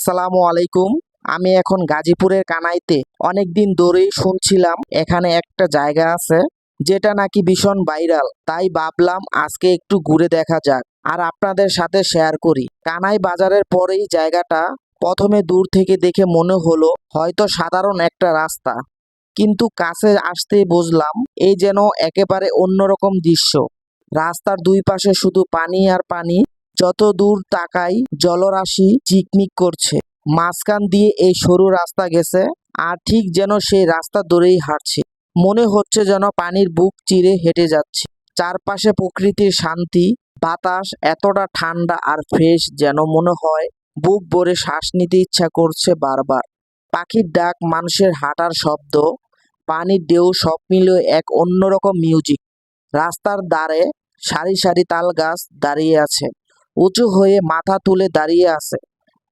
আসসালামু আলাইকুম। আমি এখন গাজীপুরের কানাইতে অনেকদিন ধরেই শুনছিলাম, এখানে একটা জায়গা আছে, যেটা নাকি ভীষণ ভাইরাল। তাই ভাবলাম আজকে একটু ঘুরে দেখা যাক আর আপনাদের সাথে শেয়ার করি। কানাই বাজারের পরেই জায়গাটা প্রথমে দূর থেকে দেখে মনে হলো, হয়তো সাধারণ একটা রাস্তা। কিন্তু কাছে আসতে বুঝলাম, এই যেন একেবারে অন্যরকম দৃশ্য। রাস্তার দুই পাশে শুধু পানি আর পানি যত দূর তাকাই, জলরাশি চিকমিক করছে। মাঝখান দিয়ে এই সরু রাস্তা গেছে, আর ঠিক যেন সেই রাস্তা ধরেই হাঁটছে। মনে হচ্ছে যেন পানির বুক চিরে হেঁটে যাচ্ছে। চারপাশে প্রকৃতির শান্তি, বাতাস এতটা ঠান্ডা আর ফ্রেশ যেন মনে হয়, বুক ভরে শ্বাস নিতে ইচ্ছা করছে বারবার। পাখির ডাক, মানুষের হাঁটার শব্দ, পানির ঢেউ সব মিলিয়ে এক অন্যরকম মিউজিক। রাস্তার ধারে সারি সারি তাল গাছ দাঁড়িয়ে আছে। উঁচু হয়ে মাথা তুলে দাঁড়িয়ে আছে,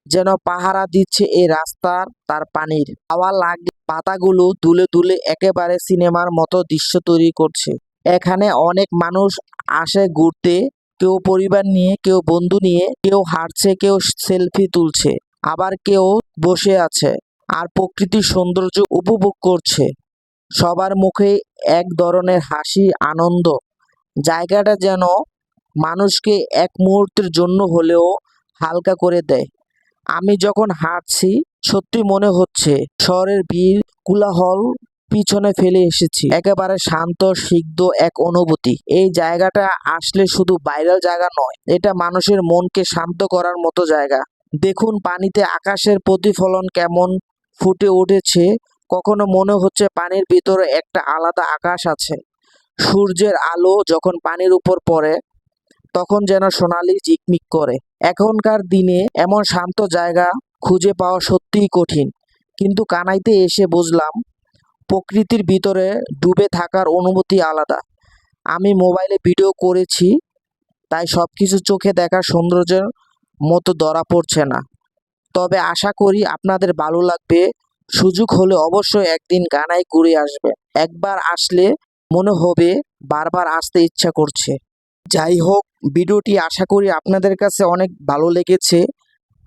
যেন পাহারা দিচ্ছে এই রাস্তার তার পানির। হাওয়া লাগলে পাতাগুলো দুলে দুলে একেবারে সিনেমার মতো দৃশ্য তৈরি করছে। এখানে অনেক মানুষ আসে ঘুরতে, কেউ পরিবার নিয়ে, কেউ বন্ধু নিয়ে, কেউ হাঁটছে, কেউ সেলফি তুলছে, আবার কেউ বসে আছে আর প্রকৃতির সৌন্দর্য উপভোগ করছে। সবার মুখে এক ধরনের হাসি, আনন্দ। জায়গাটা যেন মানুষকে এক মুহূর্তের জন্য হলেও হালকা করে দেয়। আমি যখন হাঁটছি, সত্যি মনে হচ্ছে শহরের ভিড়, কোলাহল পিছনে ফেলে এসেছি। একেবারে শান্ত, সিদ্ধ এক অনুভূতি। এই জায়গাটা আসলে শুধু ভাইরাল জায়গা নয়, এটা মানুষের মনকে শান্ত করার মতো জায়গা। দেখুন পানিতে আকাশের প্রতিফলন কেমন ফুটে উঠেছে। কখনো মনে হচ্ছে পানির ভিতরে একটা আলাদা আকাশ আছে। সূর্যের আলো যখন পানির উপর পড়ে তখন যেন সোনালি ঝিকমিক করে। এখনকার দিনে এমন শান্ত জায়গা খুঁজে পাওয়া সত্যিই কঠিন। কিন্তু কানাইতে এসে বুঝলাম, প্রকৃতির ভিতরে ডুবে থাকার অনুভূতি আলাদা। আমি মোবাইলে ভিডিও করেছি, তাই সব কিছু চোখে দেখার সৌন্দর্যের মতো ধরা পড়ছে না। তবে আশা করি আপনাদের ভালো লাগবে। সুযোগ হলে অবশ্যই একদিন গানায় ঘুরে আসবে একবার আসলে মনে হবে বারবার আসতে ইচ্ছা করছে। যাই হোক, ভিডিওটি আশা করি আপনাদের কাছে অনেক ভালো লেগেছে।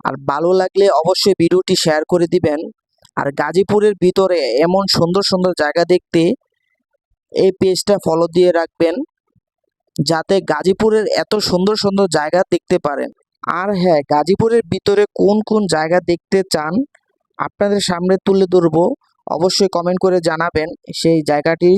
আর ভালো লাগলে অবশ্যই ভিডিওটি শেয়ার করে দিবেন। আর গাজীপুরের ভিতরে এমন সুন্দর সুন্দর জায়গা দেখতে, এই পেজটা ফলো দিয়ে রাখবেন, যাতে গাজীপুরের এত সুন্দর সুন্দর জায়গা দেখতে পারেন। আর হ্যাঁ গাজীপুরের ভিতরে কোন কোন জায়গা দেখতে চান, আপনাদের সামনে তুলে ধরবো। অবশ্যই কমেন্ট করে জানাবেন সেই জায়গাটি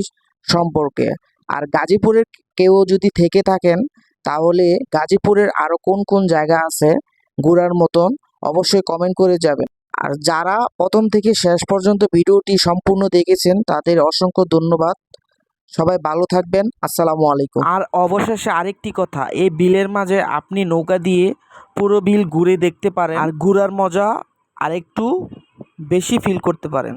সম্পর্কে। আর গাজীপুরের কেউ যদি থেকে থাকেন, তাহলে গাজীপুরের আরও কোন কোন জায়গা আছে ঘোরার মতন, অবশ্যই কমেন্ট করে যাবেন। আর যারা প্রথম থেকে শেষ পর্যন্ত ভিডিওটি সম্পূর্ণ দেখেছেন, তাদের অসংখ্য ধন্যবাদ। সবাই ভালো থাকবেন, আসসালামু আলাইকুম। আর অবশেষে আরেকটি কথা, এই বিলের মাঝে আপনি নৌকা দিয়ে পুরো বিল ঘুরে দেখতে পারেন। আর ঘোরার মজা আরেকটু বেশি ফিল করতে পারেন।